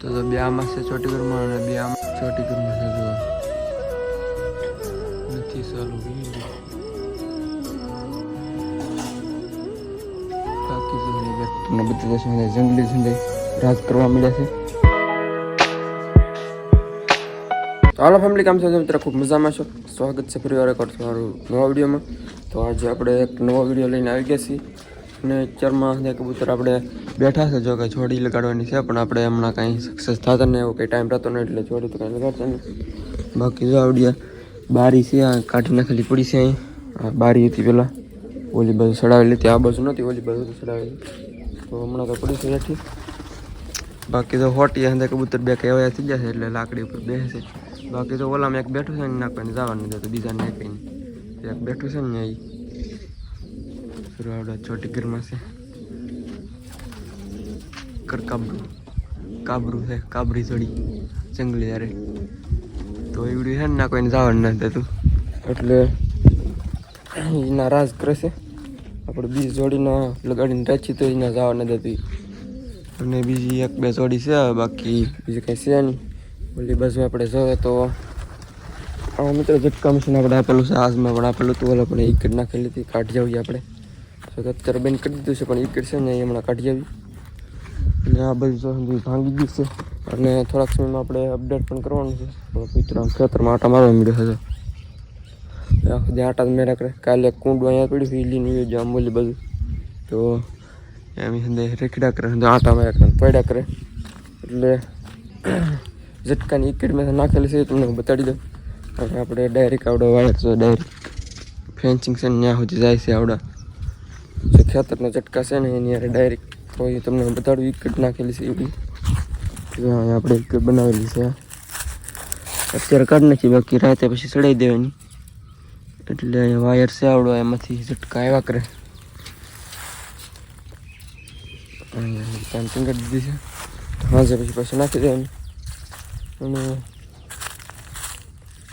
તો તો બે આમાં છે, ચોટી ઘરમાં અને બે આમાં ચોટી ઘરમાં છે, જો. નથી સારું તમને બધી દેશો જંગલી જંગલી રાજ કરવા મળ્યા છે. હાલો ફેમિલી કામ છે? મિત્ર ખૂબ મજામાં છો. સ્વાગત છે ફરી વાર એકવાર તમારું નવા વિડીયોમાં. તો આજે આપણે એક નવો વીડિયો લઈને આવી ગયા છીએ. અને ચરમાં કબૂતર આપણે બેઠા છે. જો કે છોડી લગાડવાની છે, પણ આપણે હમણાં કાંઈ સક્સેસ થતા ને એવું કંઈ ટાઈમ રહેતો નહીં એટલે છોડી તો કાંઈ લગાડતા નહીં. બાકી જો આવડી બારી છે, આ કાઢી નાખેલી પડી છે અહીં. બારી હતી પહેલાં ઓલી બાજુ સડાવેલી હતી, આ બાજુ નહોતી, ઓલી બાજુ તો ચડાવેલી તો હમણાં તો પડી છે હેઠી બાકી તો હોટી અંદર કબૂતર બે કહેવાય થઈ જશે એટલે લાકડી ઉપર બેસે બાકી તો ઓલામાં એક બેઠું છે ને નાખવાની, જવાનું નથી તો બીજાને નાખીને. એક બેઠું છે ને અહીં. સુરાવડા ચોટી ઘરમાં છે. કરકાબરું કાબરું. છે, કાબરી થોડી જંગલી યારે. તો એવડી છે ને, ના કોઈને જવાનું ના દેતું એટલે એના રાજ કરે છે. આપણે બીજી જોડીના લગાડીને રાખી તો એના જવા નથી દેતી. અને બીજી એક બે જોડી છે બાકી બીજું કંઈ છે નહીં. ઓલી બાજુ આપણે જોઈએ તો આ મિત્રો, ઝટકા મશીન આપણે આપેલું છે આજમાં પણ આપેલું હતું, ઓલા પણ એક નાખેલી હતી, કાઢી આવીએ આપણે અત્યારે બેન કરી દીધું છે, પણ એ છે ને એ હમણાં કાઢી આવી. અને આ બધું ભાંગી ગયું છે. અને થોડાક સમયમાં આપણે અપડેટ પણ કરવાનું છે. મિત્રો, ખેતરમાં આટા મારવા મળ્યો હતો આખો દી આટા મેળા કરે. કાલે કુંડું અહીંયા પડ્યું એ લઈને જો આમ બોલી બધું તો એમ અંદર રેખડા કરે આટા માર્યા કરે, પડ્યા કરે. એટલે ઝટકાની ઇકેટ મેં નાખેલી છે તમને બતાડી દઉં. અને આપણે ડાયરેક્ટ આવડો વાળે છે, ડાયરેક્ટ ફેન્સિંગ છે ને ત્યાં સુધી જાય છે આવડા. જે ખેતરના ઝટકા છે ને એની યારે ડાયરેક્ટ તો એ તમને બતાડું વિકેટ નાખેલી છે એવી. આપણે વિકેટ બનાવેલી છે. અત્યારે કાઢ નાખી, બાકી રાતે પછી ચડાવી દેવાની. એટલે વાયર છે આવડો, એમાંથી ઝટકા આવ્યા કરે. પેન્ટિંગ કરી દીધી છે. હાજર પછી પાછી નાખી દેવાની. અને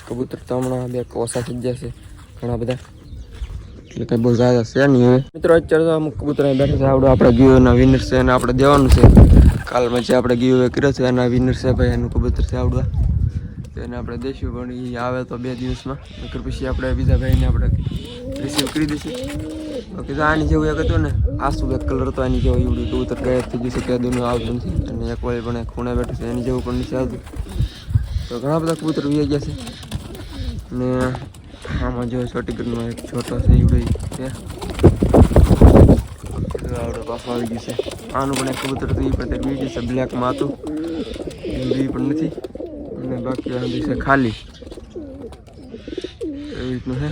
કબૂતર તો હમણાં બે ઓછા થઈ જશે ઘણા બધા. એટલે કંઈ બહુ ઝાઝા છે નહીં હવે. મિત્રો, અત્યારે તો અમુક કબૂતર બેઠા છે. આવડો આપણે ગીઓના વિનર છે અને આપણે દેવાનું છે. કાલમાં જે આપણે ગીઓ કર્યો છે, એના વિનર છે ભાઈ, એનું કબૂતર છે આવડવા. એને આપણે દઈશું પણ એ આવે તો બે દિવસમાં. નકર પછી આપણે બીજા ભાઈને આપણે રિસીવ કરી દઈશું. ઓકે તો આની જેવું એક હતું ને, આસુ એક કલર તો આની જેવું એવડું કબૂતર ગાયબ થઈ જશે કે દૂનું આવતું નથી. અને એક વાળી પણ ખૂણે બેઠું છે, એની જેવું પણ નથી આવતું. તો ઘણા બધા કબૂતર વી ગયા છે. ને આમાં જો ચોટીગઢનો એક છોટો છે એવડો છે. આવડો આવી છે. આનું પણ એક કબૂતર હતું એ પણ બીજી છે બ્લેકમાં હતું. બી પણ નથી. અને બાકી આ છે ખાલી. એવી રીતનું છે.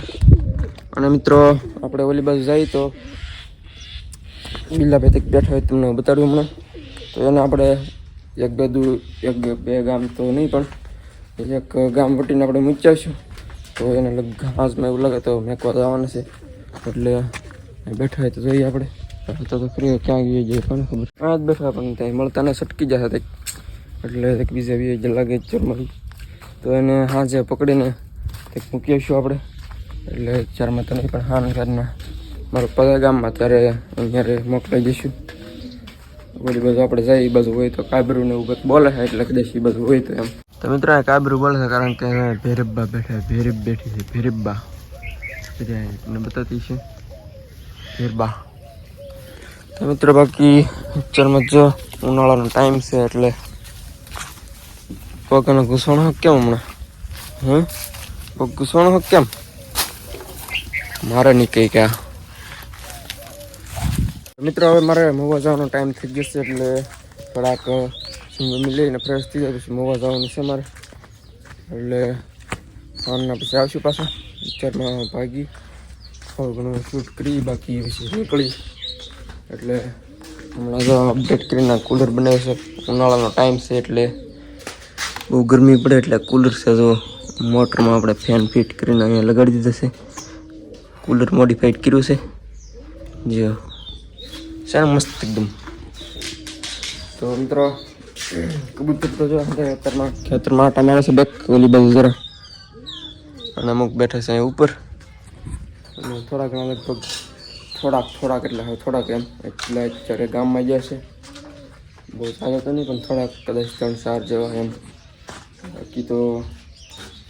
અને મિત્રો, આપણે ઓલી બાજુ જઈએ તો બિલ્લા ભાઈ બેઠા હોય તમને બતાડ્યું હમણાં. તો એને આપણે એક બે દૂર એક બે ગામ તો નહીં પણ એક ગામ વટીને આપણે મૂચ્યાશું તો એને ઘાસમાં એવું લાગે તો મેકવા જવાના છે. એટલે બેઠા હોય તો જોઈએ આપણે. તો તો ફ્રી ક્યાં ગઈ જઈએ પણ ખબર? આ જ બેઠા પણ ત્યાં મળતા ને સટકી જશે તે એટલે એક બીજા બી જે લાગે ચરમારી તો એને હાજે પકડીને કંઈક મૂકી આવીશું આપણે. એટલે ચારમાં તને પણ હાન કરીને મારા પગા ગામમાં ત્યારે અહીંયા મોકલાઈ દઈશું. બધી બાજુ આપણે જાય એ બાજુ હોય તો કાબરું ને એવું બોલે એટલે કદાચ એ બધું હોય તો એમ. તો મિત્રો, આ કાબરું બોલશે કારણ કે ભેરબ્બા બેઠા ભેરબ બેઠી છે, ભેરબ્બા. તમને બતાતી છે. ભેરબા તો મિત્રો, બાકી પિક્ચરમાં જો ઉનાળાનો ટાઈમ છે એટલે પગનો ઘૂસણો કેમ હમણાં? હે પગ ઘૂસણો કેમ? મારે નીકળી ગયા મિત્રો, હવે મારે મૂવા જવાનો ટાઈમ થઈ ગયો છે એટલે થોડાક સિંગમી લઈને ફ્રેશ થઈ જાય પછી મોવા જવાનું છે મારે એટલે ફોનના પછી આવશું પાછા પિક્ચરમાં ભાગી થોડું ઘણું શૂટ કરી બાકી પછી નીકળી એટલે હમણાં તો અપડેટ કરીને કુલર બનાવે છે ઉનાળાનો ટાઈમ છે એટલે બહુ ગરમી પડે એટલે કુલર છે જો મોટરમાં આપણે ફેન ફિટ કરીને અહીંયા લગાડી દીધો છે કુલર મોડિફાઈડ કર્યું છે જો છે મસ્ત એકદમ તો મિત્રો કબૂતર તો જો ખેતરમાં. ખેતરમાં આટા મારે છે બેક ઓલી બાજુ જરા. અને અમુક બેઠા છે અહીં ઉપર. અને થોડા ઘણા લગભગ થોડાક થોડાક એટલે હવે થોડાક એમ. એટલે અત્યારે ગામમાં ગયા છે. બહુ સારા તો નહીં પણ થોડાક કદાચ ત્રણ ચાર જેવા એમ. બાકી તો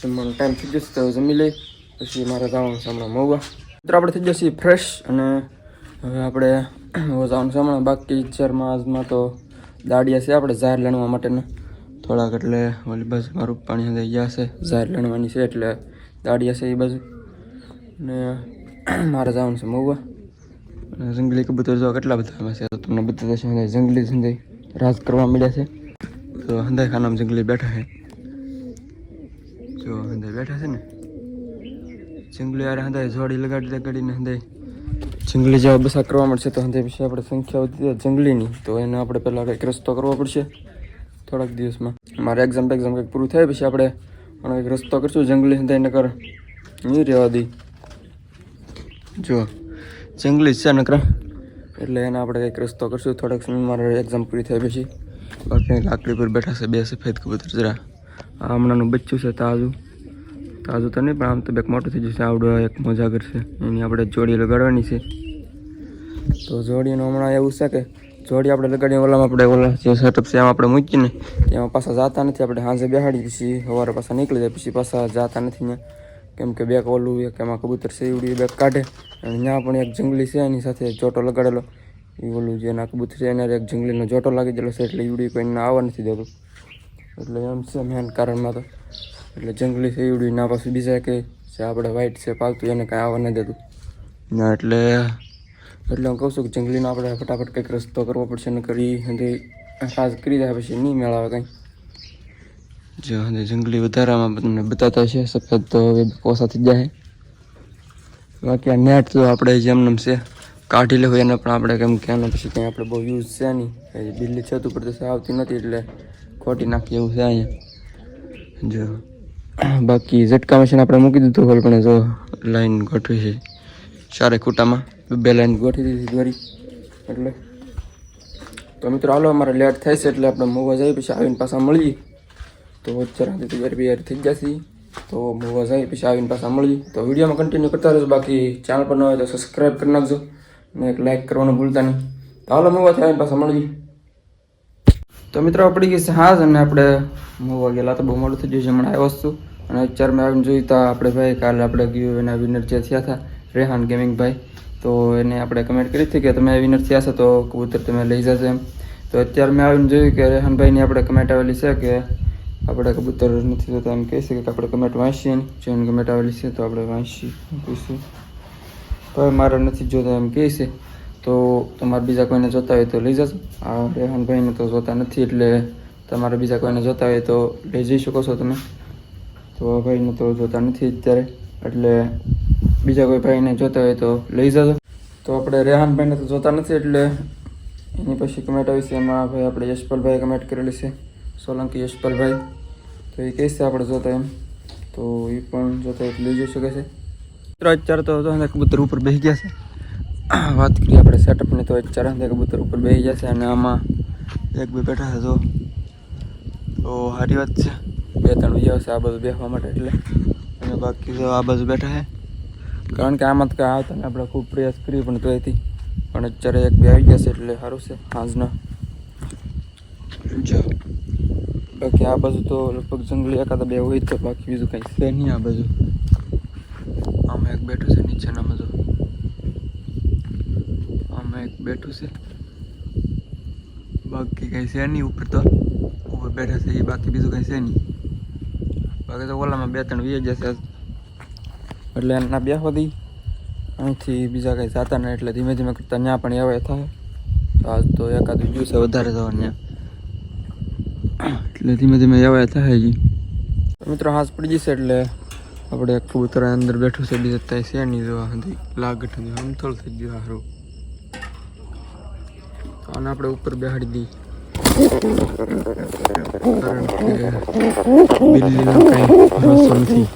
જમવાનો ટાઈમ થઈ જશે તો જમી લઈ પછી મારે જવાનું છે હમણાં મહુવા. મિત્રો આપણે થઈ જશે ફ્રેશ અને હવે આપણે જવાનું છે હમણાં. બાકી ચારમાં આજમાં તો દાડિયા છે આપણે ઝાર લણવા માટેના. થોડાક એટલે ઓલી બાજુ મારું પાણી થઈ ગયા છે. ઝાર લણવાની છે એટલે દાડિયા છે એ બાજુ. ને મારે જવાનું છે મહુવા. અને જંગલી કબૂતર જોવા કેટલા બધા એમાં છે તમને બધા દર્શન જંગલી સંધાઈ રાજ કરવા મળ્યા છે. તો હંધાઈ ખાનામાં જંગલી બેઠા છે. જો હંધાઈ બેઠા છે ને. જંગલી યાર હંધાઈ જોડી લગાડી લગાડીને હંધાઈ જંગલી જેવા બસા કરવા મળશે તો હંધાઈ પછી આપણે સંખ્યા વધી જંગલીની. તો એને આપણે પહેલાં કંઈક રસ્તો કરવો પડશે. થોડાક દિવસમાં. મારે એક્ઝામ એક્ઝામ કંઈક પૂરું થાય પછી આપણે કંઈક રસ્તો કરશું. જંગલી હંધાઈ નકર નહીં રહેવા દી. જો જંગલી છે નકરા. એટલે એને આપણે કંઈક રસ્તો કરશું. થોડાક સમય મારે એક્ઝામ પૂરી થાય પછી. બાકી લાકડી પર બેઠા છે બે સફેદ કબૂતર જરા. હમણાંનું બચ્ચું છે તાજું. તાજું તો નહીં, પણ આમ તો બેક મોટું થઈ જશે. આવડો એક મજા કરશે. એની આપણે જોડી લગાડવાની છે. તો જોડીનું હમણાં એવું છે કે જોડી આપણે લગાડીએ ઓલામાં આપણે ઓલા જે સેટઅપ છે એમાં આપણે મૂકીને એમાં પાછા જતા નથી. આપણે સાંજે બેહાડી પછી સવારે પાછા નીકળી જાય, પછી પાછા જતા નથી ને કેમ કે બેક ઓલું, એક એમાં કબૂતર છે, એવડી બેક કાઢે. અને ત્યાં પણ એક જંગલી છે, એની સાથે જોટો લગાડેલો. એ ઓલું જે એના કબૂતર છે, એને એક જંગલીનો જોટો લાગી ગયેલો છે, એટલે ઈવડી કોઈને આવવા નથી દેતું. એટલે એમ છે મેન કારણમાં તો એટલે જંગલી છે ના પાછું બીજા કે જે આપણે વ્હાઈટ છે પાલતું એને કાંઈ આવવા નથી દેતું. ના એટલે એટલે હું કહું છું કે જંગલીનો આપણે ફટાફટ કંઈક રસ્તો કરવો પડશે ને કરી હજી રાજ કરી જાય પછી નહીં મેળાવે કંઈ. જો હજી જંગલી વધારામાં તમને બતાતા છે સફેદ તો હવે પોસાથી થઈ જાય. બાકી આ નેટ તો આપણે જેમનેમ છે કાઢી લેવું એને પણ આપણે કેમ કે એનો પછી કંઈ આપણે બહુ યુઝ છે નહીં. બિલ્લી છત ઉપર તો આવતી નથી એટલે ખોટી નાખી એવું છે અહીંયા. જો બાકી ઝટકા મશીન આપણે મૂકી દીધું હોય પણ જો લાઈન ગોઠવી છે. ચારે ખૂટામાં બે લાઈન ગોઠવી દીધી દોરી. એટલે તો મિત્રો હાલો, અમારે લેટ થાય છે એટલે આપણે મોવા જઈએ, પછી આવીને પાછા મળીએ. તો જરાથી તૈયારી બૈયારી થઈ જશે તો મોવા જાય પછી આવીને પાછા મળીએ. તો વિડીયોમાં કન્ટિન્યુ કરતા રહેજો. બાકી ચેનલ પર ન હોય તો સબસ્ક્રાઈબ કરી નાખજો. અને એક લાઇક કરવાનું ભૂલતા નહીં. તો હાલો, મોવાથી આવીને પાછા મળીએ. તો મિત્રો, આપણી ગઈ છે હાજ અને આપણે મોવા ગયેલા તો બહુ મોડું થઈ ગયું છે, હમણાં આવ્યો વસ્તુ અને અત્યારે મેં આવીને જોયું તો આપણે ભાઈ, કાલે આપણે ગયું એના વિનર જે થયા હતા, રેહાન ગેમિંગ ભાઈ, તો એને આપણે કમેન્ટ કરી હતી કે તમે વિનર થયા છો, તો કબૂતર તમે લઈ જશે એમ. તો અત્યારે મેં આવીને જોયું કે રેહાનભાઈની આપણે કમેન્ટ આવેલી છે કે આપણે કબૂતર નથી જોતા, એમ કહી શકીએ કે આપણે કમેન્ટ વાંચીએ જેને કમેન્ટ આવેલી છે તો આપણે વાંચી કહીશું ભાઈ મારે નથી જોતા, એમ કહે તો તમારે બીજા કોઈને જોતા હોય તો લઈ જશો આ રેહાનભાઈને તો જોતા નથી એટલે તમારે બીજા કોઈને જોતા હોય તો લઈ જઈ શકો છો તમે. તો આ ભાઈને તો જોતા નથી અત્યારે, એટલે બીજા કોઈ ભાઈને જોતા હોય તો લઈ જજો. તો આપણે રેહાનભાઈને તો જોતા નથી એટલે એની પછી કમેન્ટ આવી છે, એમાં ભાઈ આપણે યશપાલભાઈએ કમેન્ટ કરેલી છે, સોલંકી યશપાલભાઈ. તો એ કહેશે આપણે જોતા એમ. તો એ પણ જોતા લઈ જઈ શકે છે. મિત્રો, અત્યારે તો કબૂતર ઉપર બેસી ગયા છે. વાત કરીએ આપણે સેટઅપની તો એક અંદર કબૂતર ઉપર બેસી છે અને આમાં એક બે બેઠા છે તો તો સારી વાત છે. બે ત્રણ બીજા હશે આ બાજુ બેસવા માટે એટલે. અને બાકી તો આ બાજુ બેઠા છે. કારણ કે આમાં તો કાંઈ આવતા ને આપણે ખૂબ પ્રયાસ કરીએ પણ તો એથી પણ અત્યારે એક બે આવી છે એટલે સારું છે સાંજના જો. બાકી આ બાજુ તો લગભગ જંગલી એકાદા બે હોય તો બાકી બીજું કંઈ છે નહીં આ બાજુ. આમાં એક બેઠું છે નીચેના જો આમાં એક બેઠું છે. બાકી કંઈ છે નહીં ઉપર તો. ઉપર બેઠા છે બાકી બીજું કંઈ છે નહીં. બાકી તો ઓલામાં બે ત્રણ વીએ જશે એટલે એના બે સુધી અહીંથી બીજા કંઈ જતા નહીં, એટલે ધીમે ધીમે કરતા ત્યાં પણ આવે થાય. તો આજ તો એકાદું છે વધારે થવાનું ત્યાં એટલે ધીમે ધીમે એવાય થાય હજી મિત્રો હાથ પડી જશે એટલે આપણે એક કબૂતર અંદર બેઠું છે, બીજા ત્યાં છે નહીં જોવા લાગટ આમ થોડું થઈ ગયું સારું આને આપણે ઉપર બેહાડી દઈએ કારણ કે બિલ્લીનો કાંઈ ભરોસો નથી.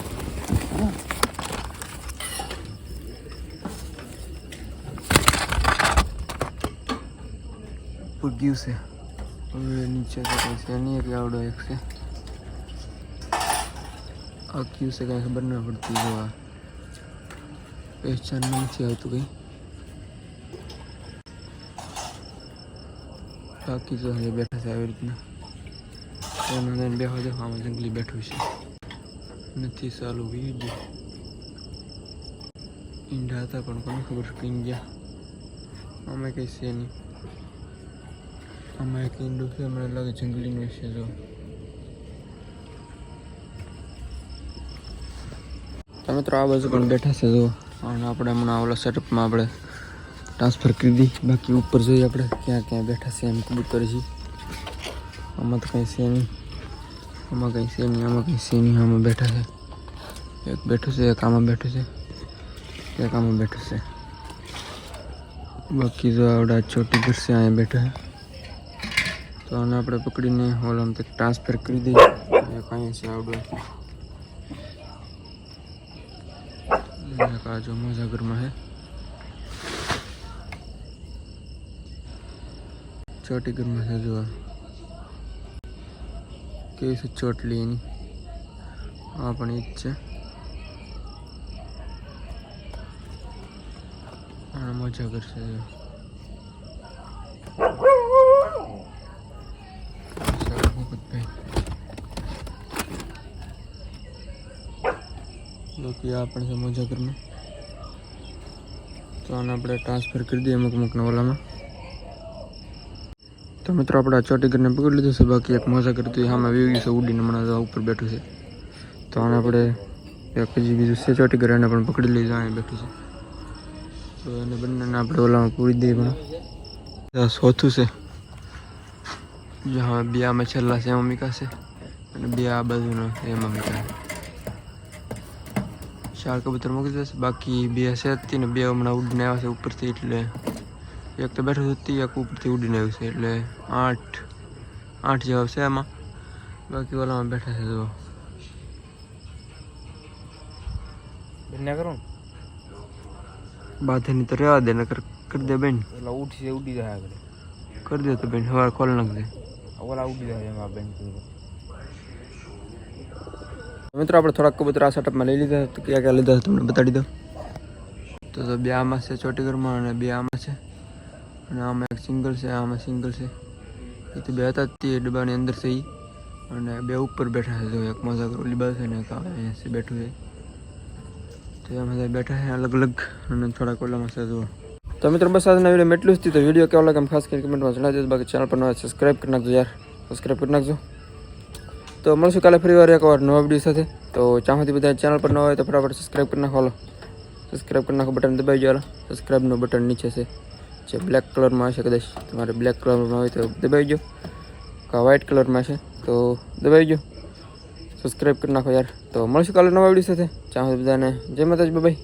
ઉપર ગયું છે. હવે નીચે તો કંઈ છે નહીં એક આવડો એક છે. આ ક્યુ છે કાંઈ ખબર ના પડતી નથી આવતું કંઈ. થાકી જો હવે બેઠા છે આવી રીતના. એનું લઈને બેહવા આમાં જંગલી બેઠું છે. નથી ચાલુ વીજ ઈંડા હતા પણ કોને ખબર છે કઈ ગયા. અમે કઈ છે નહીં. આમાં એક ઈંડું છે, મને લાગે જંગલીનું છે જો. તો આ બાજુ પણ બેઠા છે જો. અને આપણે હમણાં ઓલા સેટઅપમાં આપણે ટ્રાન્સફર કરી દી. બાકી ઉપર જોઈએ આપણે ક્યાં ક્યાં બેઠા છે એમ કબૂતર છે આમાં તો કંઈ છે નહીં. આમાં કંઈ છે નહીં, આમાં કંઈ છે નહીં, આમાં બેઠા છે. એક બેઠું છે, એક આમાં બેઠું છે. એક આમાં બેઠું છે. બાકી જો આવડા છોટી ઘર છે, અહીંયા બેઠા તો આને આપણે પકડીને ઓલામાં તો ટ્રાન્સફર કરી દઈએ. એક અહીંયા છે આવડો. મોજા ઘરમાં છે. ચોટી ઘરમાં છે જોવા. કેવી છે ચોટલી એની આ પણ ઈ જ છે મજા કરશે બાકી આ પણ છે ઘરમાં તો આને આપણે ટ્રાન્સફર કરી દઈએ અમુક અમુકના ઓલામાં તો મિત્રો આપણે આ ચોટી ઘરને પકડી લીધું છે. બાકી એક મજા કરતું સામે વીવી છે. ઉડીને હમણાં ઉપર બેઠું છે. તો આને આપણે એક હજી બીજું છે ચોટી ઘર એને પણ પકડી લીધું અહીંયા બેઠું છે. તો એને બંનેને આપણે ઓલામાં પૂરી દઈએ પણ. ચોથું છે. જે હા બે આમાં છેલ્લા છે, એમાં મીકાશે અને બે આ બાજુનો એમાં મીકાશે ચાર કબૂતર મૂકી દેશે બાકી બે છે ને બે હમણાં ઉડીને આવ્યા છે ઉપરથી એટલે એક તો બેઠું હતી એક ઉપરથી ઉડીને આવ્યું છે એટલે આઠ આઠ જવાબ છે એમાં બાકી ઓલામાં બેઠા છે જો. બંને કરું બાંધેની તો રહેવા દે નકર કરી દે બેન. એટલે ઉઠી ઉડી જાય આગળ. કરી દે તો બેન સવાર ખોલ નાખજે ઓલા ઉડી જાય એમાં બેન મિત્રો આપણે થોડાક કબૂતર આ સેટઅપમાં લઈ લીધા તો ક્યાં ક્યાં લીધા તમને બતાડી દો તો તો બે આમાં છે ચોટીગરમાં અને બે આમાં છે. અને આમાં એક સિંગલ છે, આમાં સિંગલ છે. એ તો બે હતા તે ડબ્બાની અંદર છે એ અને બે ઉપર બેઠા છે જો, એક મજા ઓલી બાજુ છે ને એક અહીંયા બેઠું છે. તો એમાં બેઠા છે અલગ અલગ અને થોડાક ઓલામાં છે જુઓ તો મિત્રો બસ આજના વીડિયો એટલું જ. તો વીડિયો કેવો લાગે ખાસ કરીને કમેન્ટમાં જણાવી દેજો બાકી ચેનલ પર નવા સબસ્ક્રાઈબ કરી નાખજો યાર. સબસ્ક્રાઈબ કરી નાખજો. તો મળશું કાલે ફરી વાર એક વાર નવા વીડિયો સાથે. તો ચાહતી બધા ચેનલ પર ન હોય તો ફટાફટ સબસ્ક્રાઈબ કરી નાખો સબસ્ક્રાઈબ કરી નાખો બટન દબાવી હાલો. સબસ્ક્રાઈબનું બટન નીચે છે. જે બ્લેક કલરમાં હશે કદાચ. તમારે બ્લેક કલરમાં હોય તો દબાવી દો કા વ્હાઇટ કલરમાં છે, તો દબાવી દો સબસ્ક્રાઈબ કરી નાખો યાર. તો મળશું કાલે નવા વીડિયો સાથે. ચાહો બધાને જય માતાજી બાય